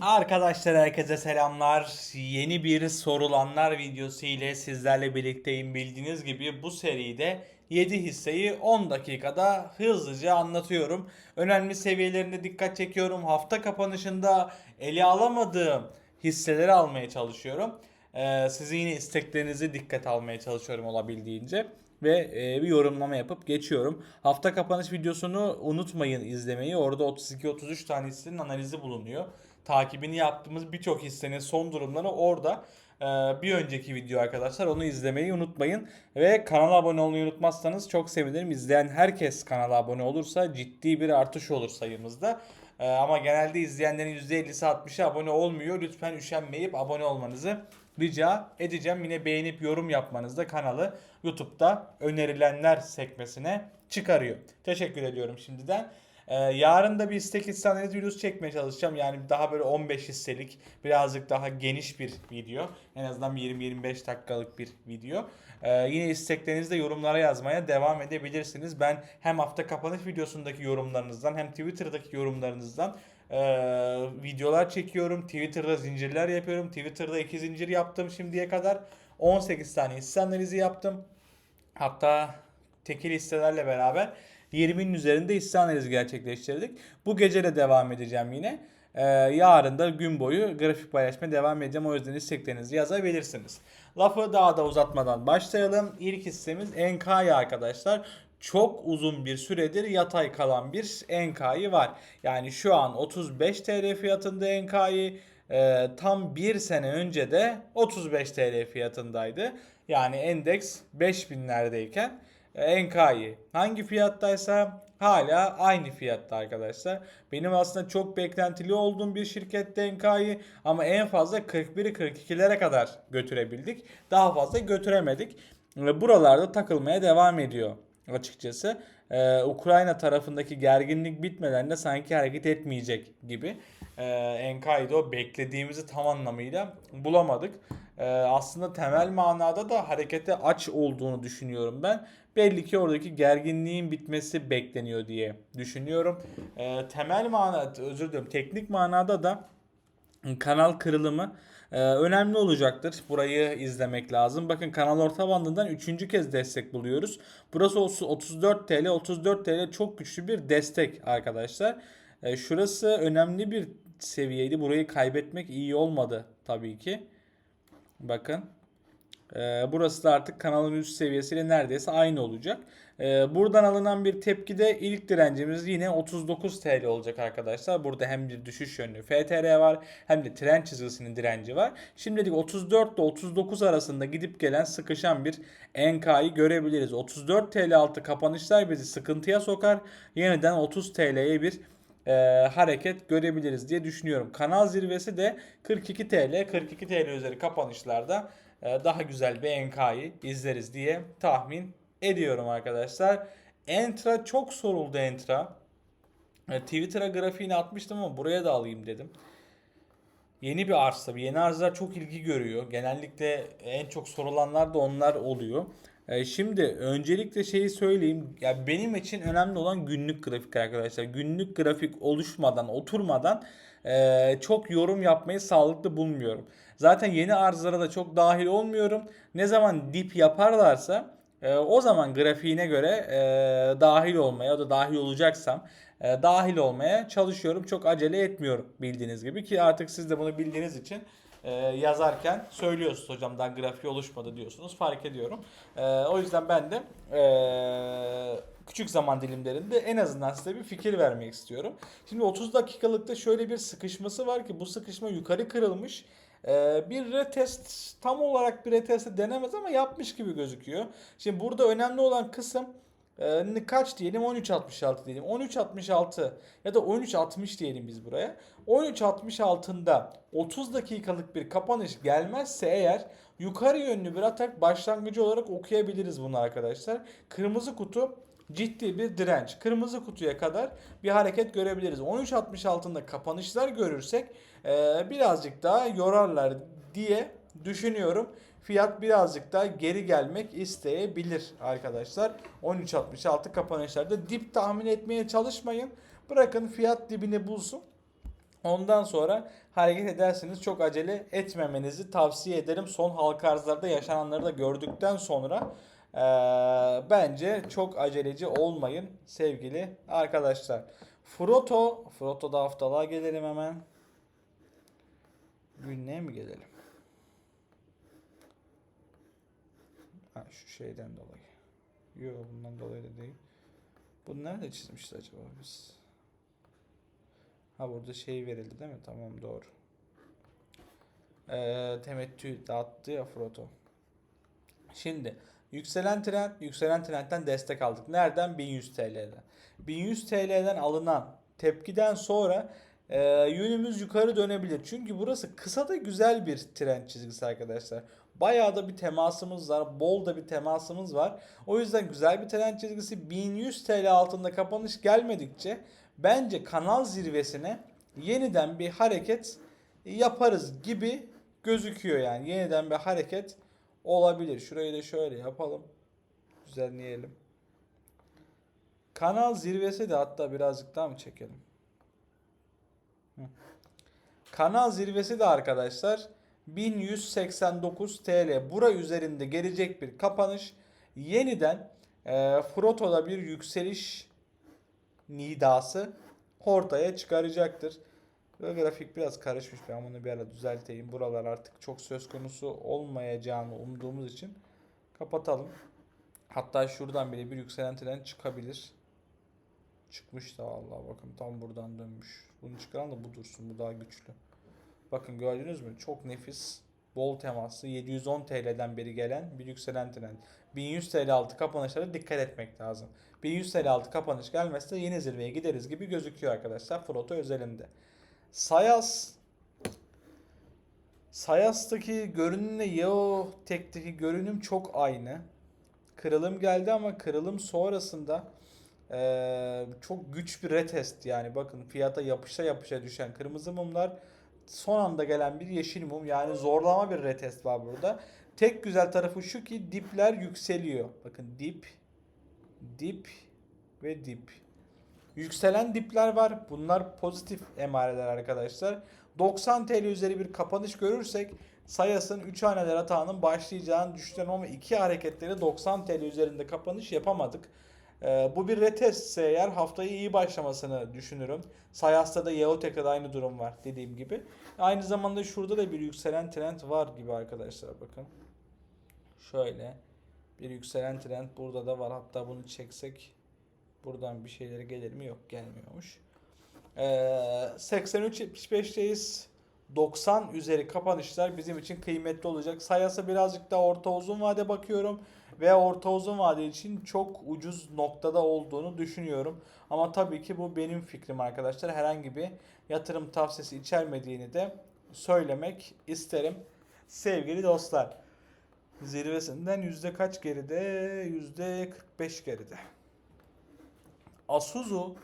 Arkadaşlar herkese selamlar. Yeni bir sorulanlar videosu ile sizlerle birlikteyim. Bildiğiniz gibi bu seride 7 hisseyi 10 dakikada hızlıca anlatıyorum. Önemli seviyelerine dikkat çekiyorum. Hafta kapanışında ele alamadığım hisseleri almaya çalışıyorum. Ee, sizin yine isteklerinizi dikkat almaya çalışıyorum olabildiğince ve e, bir yorumlama yapıp geçiyorum. Hafta kapanış videosunu unutmayın izlemeyi. Orada 32-33 tane hissenin analizi bulunuyor. Takibini yaptığımız birçok hissenin son durumları orada. Ee, bir önceki video arkadaşlar onu izlemeyi unutmayın. Ve kanala abone olmayı unutmazsanız çok sevinirim. İzleyen herkes kanala abone olursa ciddi bir artış olur sayımızda. Ee, ama genelde izleyenlerin %50'si 60'ı abone olmuyor. Lütfen üşenmeyip abone olmanızı rica edeceğim. Yine beğenip yorum yapmanız da kanalı YouTube'da önerilenler sekmesine çıkarıyor. Teşekkür ediyorum şimdiden. Ee, yarın da bir istek hisse analiz videosu çekmeye çalışacağım. Yani daha böyle 15 hisselik birazcık daha geniş bir video. En azından 20-25 dakikalık bir video. Ee, yine isteklerinizi de yorumlara yazmaya devam edebilirsiniz. Ben hem hafta kapanış videosundaki yorumlarınızdan hem Twitter'daki yorumlarınızdan e, videolar çekiyorum. Twitter'da zincirler yapıyorum. Twitter'da iki zincir yaptım şimdiye kadar. 18 tane hisse analizi yaptım. Hatta tekil hisselerle beraber 20'nin üzerinde hisse analizi gerçekleştirdik. Bu gece de devam edeceğim yine. Ee, yarın da gün boyu grafik paylaşmaya devam edeceğim. O yüzden isteklerinizi yazabilirsiniz. Lafı daha da uzatmadan başlayalım. İlk hissemiz Enkai arkadaşlar. Çok uzun bir süredir yatay kalan bir Enkai var. Yani şu an 35 TL fiyatında Enkai. Ee, tam bir sene önce de 35 TL fiyatındaydı. Yani endeks 5000'lerdeyken Enkai hangi fiyattaysa hala aynı fiyatta arkadaşlar. Benim aslında çok beklentili olduğum bir şirkette Enkai ama en fazla 41'i 42'lere kadar götürebildik. Daha fazla götüremedik. Buralarda takılmaya devam ediyor açıkçası. Ee, Ukrayna tarafındaki gerginlik bitmeden de sanki hareket etmeyecek gibi. Ee, Enkai'de o beklediğimizi tam anlamıyla bulamadık. Ee, aslında temel manada da harekete aç olduğunu düşünüyorum ben. Belli ki oradaki gerginliğin bitmesi bekleniyor diye düşünüyorum. Ee, temel manada, özür dilerim, teknik manada da kanal kırılımı e, önemli olacaktır. Burayı izlemek lazım. Bakın kanal orta bandından 3. kez destek buluyoruz. Burası olsun 34 TL. 34 TL çok güçlü bir destek arkadaşlar. E, şurası önemli bir seviyeydi. Burayı kaybetmek iyi olmadı tabii ki. Bakın. Ee, burası da artık kanalın üst seviyesiyle neredeyse aynı olacak. Ee, buradan alınan bir tepkide ilk direncimiz yine 39 TL olacak arkadaşlar. Burada hem bir düşüş yönlü FTR var hem de tren çizgisinin direnci var. Şimdilik 34 ile 39 arasında gidip gelen sıkışan bir NK'yı görebiliriz. 34 TL altı kapanışlar bizi sıkıntıya sokar. Yeniden 30 TL'ye bir e, hareket görebiliriz diye düşünüyorum. Kanal zirvesi de 42 TL. 42 TL üzeri kapanışlarda e, daha güzel bir NK'yı izleriz diye tahmin ediyorum arkadaşlar. Entra çok soruldu Entra. E, Twitter'a grafiğini atmıştım ama buraya da alayım dedim. Yeni bir arz tabii. Yeni arzlar çok ilgi görüyor. Genellikle en çok sorulanlar da onlar oluyor. E, Şimdi öncelikle şeyi söyleyeyim. Ya benim için önemli olan günlük grafik arkadaşlar. Günlük grafik oluşmadan, oturmadan e, çok yorum yapmayı sağlıklı bulmuyorum. Zaten yeni arzlara da çok dahil olmuyorum. Ne zaman dip yaparlarsa e, o zaman grafiğine göre dahil olmaya ya da dahil olacaksam dahil olmaya çalışıyorum. Çok acele etmiyorum bildiğiniz gibi ki artık siz de bunu bildiğiniz için e, yazarken söylüyorsunuz hocam daha grafiği oluşmadı diyorsunuz fark ediyorum. E, o yüzden ben de e, küçük zaman dilimlerinde en azından size bir fikir vermek istiyorum. Şimdi 30 dakikalıkta şöyle bir sıkışması var ki bu sıkışma yukarı kırılmış. Ee, bir retest tam olarak bir retest denemez ama yapmış gibi gözüküyor. Şimdi burada önemli olan kısım e, kaç diyelim 13.66 diyelim 13.66 ya da 13.60 diyelim biz buraya 13.66'ında 30 dakikalık bir kapanış gelmezse eğer yukarı yönlü bir atak başlangıcı olarak okuyabiliriz bunu arkadaşlar kırmızı kutu ciddi bir direnç. Kırmızı kutuya kadar bir hareket görebiliriz. 13.60 altında kapanışlar görürsek e, birazcık daha yorarlar diye düşünüyorum. Fiyat birazcık daha geri gelmek isteyebilir arkadaşlar. 13.66 kapanışlarda dip tahmin etmeye çalışmayın. Bırakın fiyat dibini bulsun. Ondan sonra hareket ederseniz çok acele etmemenizi tavsiye ederim. Son halka arzlarda yaşananları da gördükten sonra eee, bence çok aceleci olmayın sevgili arkadaşlar. Froto, Froto'da haftalığa gelelim hemen. Günlüğe mi gelelim? Ha, şu şeyden dolayı. Yok bundan dolayı da değil. Bunu nerede çizmişti acaba biz? Ha burada şey verildi değil mi? Tamam doğru. Ee, temettü dağıttı ya Froto. Şimdi yükselen trend, yükselen trendten destek aldık. Nereden? 1100 TL'den. 1100 TL'den alınan tepkiden sonra e, yönümüz yukarı dönebilir. Çünkü burası kısa da güzel bir trend çizgisi arkadaşlar. Bayağı da bir temasımız var. Bol da bir temasımız var. O yüzden güzel bir trend çizgisi. 1100 TL altında kapanış gelmedikçe bence kanal zirvesine yeniden bir hareket yaparız gibi gözüküyor yani. Yeniden bir hareket olabilir. Şurayı da şöyle yapalım. Düzenleyelim. Kanal zirvesi de hatta birazcık daha mı çekelim? Kanal zirvesi de arkadaşlar 1189 TL. Bura üzerinde gelecek bir kapanış. Yeniden e, Froto'da bir yükseliş nidası ortaya çıkaracaktır. Ve grafik biraz karışmış. Ben bunu bir ara düzelteyim. Buralar artık çok söz konusu olmayacağını umduğumuz için kapatalım. Hatta şuradan bile bir yükselen tren çıkabilir. Çıkmış da vallahi bakın tam buradan dönmüş. Bunu çıkaran da bu dursun. Bu daha güçlü. Bakın gördünüz mü? Çok nefis. Bol temaslı 710 TL'den beri gelen bir yükselen trend. 1100 TL altı kapanışlara dikkat etmek lazım. 1100 TL altı kapanış gelmezse yeni zirveye gideriz gibi gözüküyor arkadaşlar Froto özelinde. Sayas Sayas'taki görünümle Yeo Tek'teki görünüm çok aynı. Kırılım geldi ama kırılım sonrasında eee, çok güç bir retest yani bakın fiyata yapışa yapışa düşen kırmızı mumlar son anda gelen bir yeşil mum yani zorlama bir retest var burada. Tek güzel tarafı şu ki dipler yükseliyor. Bakın dip, dip ve dip. Yükselen dipler var. Bunlar pozitif emareler arkadaşlar. 90 TL üzeri bir kapanış görürsek Sayas'ın 3 haneler atağının başlayacağını düşünüyorum ama iki hareketleri 90 TL üzerinde kapanış yapamadık. Ee, bu bir retestse eğer haftayı iyi başlamasını düşünürüm. Sayas'ta da Yeotek'te aynı durum var dediğim gibi. Aynı zamanda şurada da bir yükselen trend var gibi arkadaşlar bakın. Şöyle bir yükselen trend burada da var. Hatta bunu çeksek buradan bir şeyleri gelir mi? Yok gelmiyormuş. Ee, 83-75'teyiz. 90 üzeri kapanışlar bizim için kıymetli olacak. Sayasa birazcık da orta uzun vade bakıyorum ve orta uzun vade için çok ucuz noktada olduğunu düşünüyorum. Ama tabii ki bu benim fikrim arkadaşlar. Herhangi bir yatırım tavsiyesi içermediğini de söylemek isterim. Sevgili dostlar. Zirvesinden yüzde kaç geride? Yüzde 45 geride. Asuzu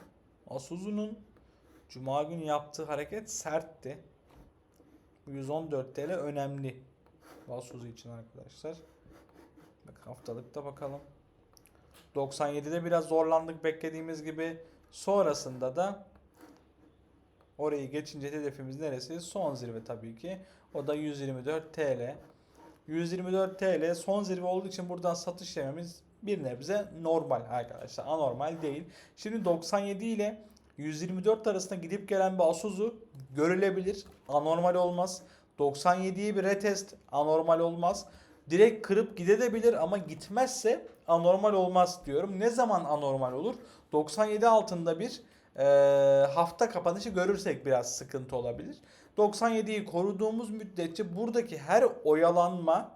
Asuzu'nun Cuma günü yaptığı hareket sertti. Bu 114 TL önemli. Asuzu için arkadaşlar. Bak haftalıkta bakalım. 97'de biraz zorlandık beklediğimiz gibi. Sonrasında da orayı geçince hedefimiz neresi? Son zirve tabii ki. O da 124 TL. 124 TL son zirve olduğu için buradan satış yememiz bir nebze normal arkadaşlar. Anormal değil. Şimdi 97 ile 124 arasında gidip gelen bir Asuzu görülebilir. Anormal olmaz. 97'ye bir retest anormal olmaz. Direkt kırıp gidebilir ama gitmezse anormal olmaz diyorum. Ne zaman anormal olur? 97 altında bir e, hafta kapanışı görürsek biraz sıkıntı olabilir. 97'yi koruduğumuz müddetçe buradaki her oyalanma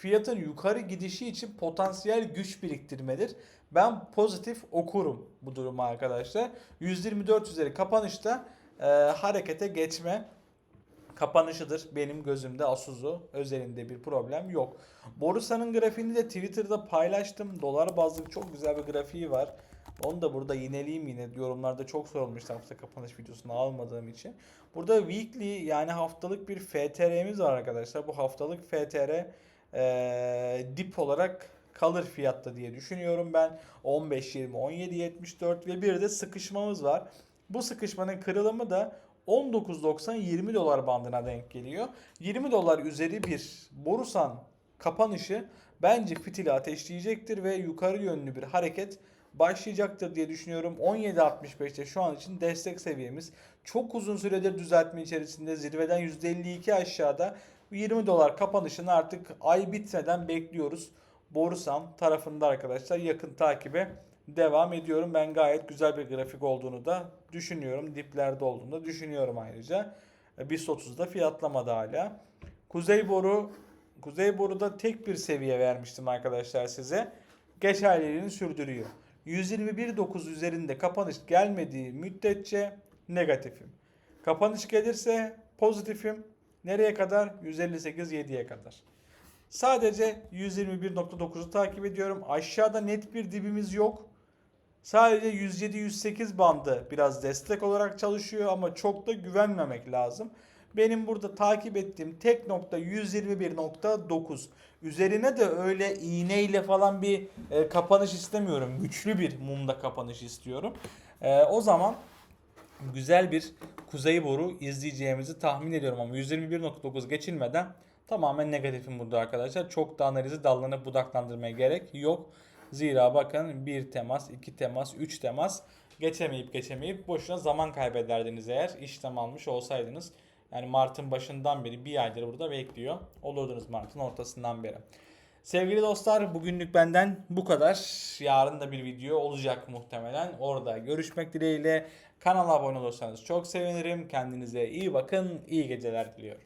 fiyatın yukarı gidişi için potansiyel güç biriktirmedir. Ben pozitif okurum bu durumu arkadaşlar. 124 üzeri kapanışta e, harekete geçme kapanışıdır benim gözümde Asuzu özelinde bir problem yok. Borsa'nın grafiğini de Twitter'da paylaştım. Dolar bazlı çok güzel bir grafiği var. Onu da burada yineleyeyim yine. Yorumlarda çok sorulmuştu hafta kapanış videosunu almadığım için. Burada weekly yani haftalık bir FTR'miz var arkadaşlar. Bu haftalık FTR e, dip olarak kalır fiyatta diye düşünüyorum ben. 15 20 17 74 ve bir de sıkışmamız var. Bu sıkışmanın kırılımı da 19.90 20 dolar bandına denk geliyor. 20 dolar üzeri bir borusan kapanışı bence fitili ateşleyecektir ve yukarı yönlü bir hareket başlayacaktır diye düşünüyorum. 17.65'te şu an için destek seviyemiz. Çok uzun süredir düzeltme içerisinde zirveden %52 aşağıda. Bu 20 dolar kapanışını artık ay bitmeden bekliyoruz. Borusan tarafında arkadaşlar yakın takibe devam ediyorum. Ben gayet güzel bir grafik olduğunu da düşünüyorum. Diplerde olduğunu da düşünüyorum ayrıca. E, BIST 30'da fiyatlamadı hala. Kuzey boru Kuzey boruda tek bir seviye vermiştim arkadaşlar size. Geçerliliğini sürdürüyor. 121.9 üzerinde kapanış gelmediği müddetçe negatifim. Kapanış gelirse pozitifim. Nereye kadar? 158.7'ye kadar. Sadece 121.9'u takip ediyorum. Aşağıda net bir dibimiz yok. Sadece 107-108 bandı biraz destek olarak çalışıyor ama çok da güvenmemek lazım. Benim burada takip ettiğim tek nokta 121.9. Üzerine de öyle iğneyle falan bir e, kapanış istemiyorum. Güçlü bir mumda kapanış istiyorum. E, o zaman güzel bir kuzey boru izleyeceğimizi tahmin ediyorum ama 121.9 geçilmeden tamamen negatifim burada arkadaşlar. Çok da analizi dallanıp budaklandırmaya gerek yok. Zira bakın bir temas, iki temas, üç temas geçemeyip geçemeyip boşuna zaman kaybederdiniz eğer işlem almış olsaydınız. Yani Mart'ın başından beri bir aydır burada bekliyor. Olurdunuz Mart'ın ortasından beri. Sevgili dostlar bugünlük benden bu kadar. Yarın da bir video olacak muhtemelen. Orada görüşmek dileğiyle. Kanala abone olursanız çok sevinirim. Kendinize iyi bakın. İyi geceler diliyorum.